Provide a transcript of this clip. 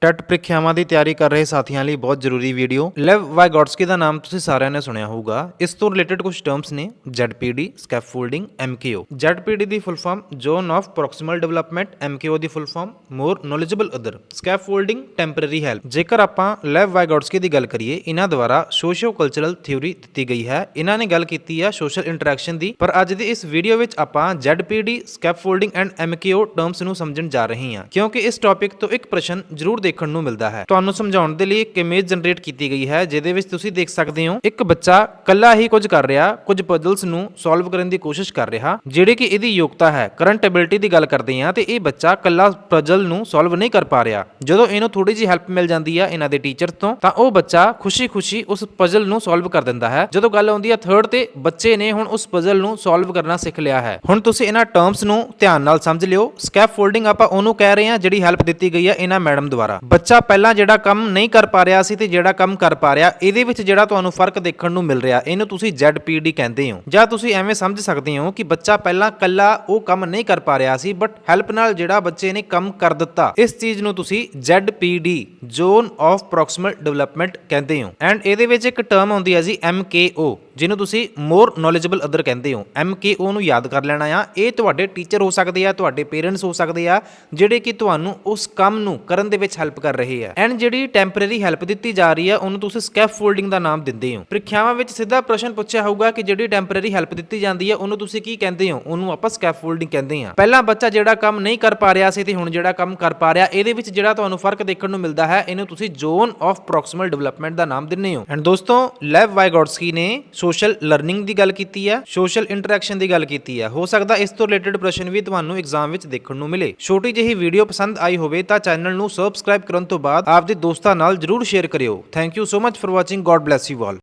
TET ਪ੍ਰੀਖਿਆਵਾਂ ਦੀ ਤਿਆਰੀ ਕਰ ਰਹੇ ਸਾਥੀਆਂ ਲਈ ਬਹੁਤ ਜ਼ਰੂਰੀ ਵੀਡੀਓ। ਲੈਵ ਵਾਈਗੋਟਸਕੀ ਦਾ ਨਾਮ ਤੁਸੀਂ ਸਾਰਿਆਂ ਨੇ ਸੁਣਿਆ ਹੋਊਗਾ। ਇਸ ਤੋਂ ਰਿਲੇਟਡ ਕੁਝ ਟਰਮਸ ਨੇ ZPD scaffolding MKO ZPD the full form zone of proximal development MKO the full form more knowledgeable other scaffolding temporary help ਜੇਕਰ ਆਪਾਂ ਲੈਵ ਵਾਈਗੋਟਸਕੀ ਦੀ ਗੱਲ ਕਰੀਏ, ਇਹਨਾਂ ਦੁਆਰਾ ਸੋਸ਼ੀਓ ਕਲਚਰਲ ਥਿਊਰੀ ਦਿੱਤੀ ਗਈ ਹੈ। ਇਹਨਾਂ ਨੇ ਗੱਲ ਕੀਤੀ ਹੈ ਸੋਸ਼ਲ ਇੰਟਰੈਕਸ਼ਨ ਦੀ। ਪਰ ਅੱਜ ਦੀ ਇਸ ਵੀਡੀਓ ਵਿੱਚ ਆਪਾਂ ZPD scaffolding and MKO terms ਨੂੰ ਸਮਝਣ ਜਾ ਰਹੇ ਹਾਂ। ਕਿਉਂਕਿ ਇਸ ਟੌਪਿਕ ਤੋਂ ਇੱਕ ਪ੍ਰਸ਼ਨ ਜ਼ਰੂਰ ਦੇਖਣ ਨੂੰ ਮਿਲਦਾ ਹੈ। ਤੁਹਾਨੂੰ ਸਮਝਾਉਣ ਦੇ ਲਈ ਇੱਕ ਇਮੇਜ ਜਨਰੇਟ ਕੀਤੀ ਗਈ ਹੈ, ਜਿਹਦੇ ਵਿੱਚ ਤੁਸੀਂ ਦੇਖ ਸਕਦੇ ਹੋ, ਇੱਕ ਬੱਚਾ ਕੱਲਾ ਹੀ ਕੁਝ ਕਰ ਰਿਹਾ, ਕੁਝ ਪਜ਼ਲਸ ਨੂੰ ਸੋਲਵ ਕਰਨ ਦੀ ਕੋਸ਼ਿਸ਼ ਕਰ ਰਿਹਾ, ਜਿਹੜੇ ਕਿ ਇਹਦੀ ਯੋਗਤਾ ਹੈ। ਕਰੰਟ ਐਬਿਲਿਟੀ ਦੀ ਗੱਲ ਕਰਦੇ ਹਾਂ ਤੇ ਇਹ ਬੱਚਾ ਕੱਲਾ ਪਜ਼ਲ ਨੂੰ ਸੋਲਵ ਨਹੀਂ ਕਰ ਪਾ ਰਿਹਾ। ਜਦੋਂ ਇਹਨੂੰ ਥੋੜੀ ਜਿਹੀ ਹੈਲਪ ਮਿਲ ਜਾਂਦੀ ਹੈ ਇਹਨਾਂ ਦੇ ਟੀਚਰ ਤੋਂ, ਤਾਂ ਉਹ ਬੱਚਾ ਖੁਸ਼ੀ-ਖੁਸ਼ੀ ਉਸ ਪਜ਼ਲ ਨੂੰ ਸੋਲਵ ਕਰ ਦਿੰਦਾ ਹੈ। ਜਦੋਂ ਗੱਲ ਆਉਂਦੀ ਹੈ ਥਰਡ ਤੇ, ਬੱਚੇ ਨੇ ਹੁਣ ਉਸ ਪਜ਼ਲ ਨੂੰ ਸੋਲਵ ਕਰਨਾ ਸਿੱਖ ਲਿਆ ਹੈ। ਹੁਣ ਤੁਸੀਂ ਇਹਨਾਂ ਟਰਮਸ ਨੂੰ ਧਿਆਨ ਨਾਲ ਸਮਝ ਲਿਓ। ਸਕੈਫੋਲਡਿੰਗ ਆਪਾਂ ਉਹਨੂੰ ਕਹਿ ਰਹੇ ਹਾਂ ਜਿਹੜੀ ਹੈਲਪ ਦਿੱਤੀ ਗਈ ਹੈ ਇਹਨਾਂ ਮੈਡਮ ਦੁਆਰਾ। ਬੱਚਾ ਪਹਿਲਾਂ ਜਿਹੜਾ ਕੰਮ ਨਹੀਂ ਕਰ ਪਾ ਰਿਹਾ ਸੀ ਤੇ ਜਿਹੜਾ ਕੰਮ ਕਰ ਪਾ ਰਿਹਾ, ਇਹਦੇ ਵਿੱਚ ਜਿਹੜਾ ਤੁਹਾਨੂੰ ਫ਼ਰਕ ਦੇਖਣ ਨੂੰ ਮਿਲ ਰਿਹਾ, ਇਹਨੂੰ ਤੁਸੀਂ ZPD ਕਹਿੰਦੇ ਹੋ। ਜਾਂ ਤੁਸੀਂ ਐਵੇਂ ਸਮਝ ਸਕਦੇ ਹੋ ਕਿ ਬੱਚਾ ਪਹਿਲਾਂ ਕੱਲਾ ਉਹ ਕੰਮ ਨਹੀਂ ਕਰ ਪਾ ਰਿਹਾ ਸੀ ਬਟ ਹੈਲਪ ਨਾਲ ਜਿਹੜਾ ਬੱਚੇ ਨੇ ਕੰਮ ਕਰ ਦਿੱਤਾ, ਇਸ ਚੀਜ਼ ਨੂੰ ਤੁਸੀਂ ZPD zone of proximal development ਕਹਿੰਦੇ ਹੋ। ਐਂਡ ਇਹਦੇ ਵਿੱਚ ਇੱਕ ਟਰਮ ਆਉਂਦੀ ਹੈ ਜੀ MKO ਜਿਹਨੂੰ ਤੁਸੀਂ ਮੋਰ ਨੋਲੇਜੇਬਲ ਅਦਰ ਕਹਿੰਦੇ ਹੋ। MKO ਨੂੰ ਯਾਦ ਕਰ ਲੈਣਾ ਆ, ਇਹ ਤੁਹਾਡੇ ਟੀਚਰ ਹੋ ਸਕਦੇ ਆ, ਤੁਹਾਡੇ ਪੇਰੈਂਟਸ ਹੋ ਸਕਦੇ ਆ, ਜਿਹੜੇ ਕਿ ਤੁਹਾਨੂੰ ਉਸ ਕੰਮ ਨੂੰ ਕਰਨ ਦੇ ਵਿੱਚ ਹੈਲਪ ਕਰ ਰਹੇ ਆ ਐਂਡ ਜਿਹੜੀ ਟੈਂਪਰੇਰੀ ਹੈਲਪ ਦਿੱਤੀ ਜਾ ਰਹੀ ਆ ਉਹਨੂੰ ਤੁਸੀਂ ਸਕੈਫੋਲਡਿੰਗ ਦਾ ਨਾਮ ਦਿੰਦੇ ਹੋ। ਪ੍ਰੀਖਿਆਵਾਂ ਵਿੱਚ ਸਿੱਧਾ ਪ੍ਰਸ਼ਨ ਪੁੱਛਿਆ ਹੋਊਗਾ ਕਿ ਜਿਹੜੀ ਟੈਂਪਰੇਰੀ ਹੈਲਪ ਦਿੱਤੀ ਜਾਂਦੀ ਆ ਉਹਨੂੰ ਤੁਸੀਂ ਕੀ ਕਹਿੰਦੇ ਹੋ? ਉਹਨੂੰ ਆਪਾਂ ਸਕੈਫੋਲਡਿੰਗ ਕਹਿੰਦੇ ਆ ਪਹਿਲਾਂ ਬੱਚਾ ਜਿਹੜਾ ਕੰਮ ਨਹੀਂ ਕਰ ਪਾ ਰਿਹਾ ਸੀ ਤੇ ਹੁਣ ਜਿਹੜਾ ਕੰਮ ਕਰ ਪਾ ਰਿਹਾ, ਇਹਦੇ ਵਿੱਚ ਜਿਹੜਾ ਤੁਹਾਨੂੰ ਫ਼ਰਕ ਦੇਖਣ ਨੂੰ ਮਿਲਦਾ ਹੈ, ਇਹਨੂੰ ਤੁਸੀਂ ਜ਼ੋਨ ਆਫ ਪ੍ਰੋਕਸੀਮਲ ਡਿਵੈਲਪਮੈਂਟ ਦਾ ਨਾਮ ਦਿੰਦੇ ਹੋ। ਐਂਡ ਦੋਸਤੋ ਲੈਵ ਵਾਈਗੋਟਸਕੀ ਨੇ ਸੋਸ਼ਲ ਲਰਨਿੰਗ ਦੀ ਗੱਲ ਕੀਤੀ ਹੈ ਸੋਸ਼ਲ ਇੰਟਰੈਕਸ਼ਨ ਦੀ ਗੱਲ ਕੀਤੀ ਹੈ। ਹੋ ਸਕਦਾ ਇਸ ਤੋਂ ਰਿਲੇਟਡ ਪ੍ਰਸ਼ਨ ਵੀ ਤੁਹਾਨੂੰ ਐਗਜ਼ਾਮ ਵਿੱਚ ਦੇਖਣ ਨੂੰ ਮਿਲੇ। ਛੋਟੀ ਜਿਹੀ ਵੀਡੀਓ ਪਸੰਦ ਆਈ ਹੋਵੇ ਤਾਂ ਚੈਨਲ ਨੂੰ ਸਬਸਕ੍ਰਾਈਬ ਸਬਸਕ੍ਰਾਈਬ ਕਰਨ ਤੋਂ ਬਾਅਦ ਆਪਦੇ ਦੋਸਤਾਂ ਨਾਲ ਜਰੂਰ ਸ਼ੇਅਰ ਕਰਿਓ। Thank you so much for watching God bless you all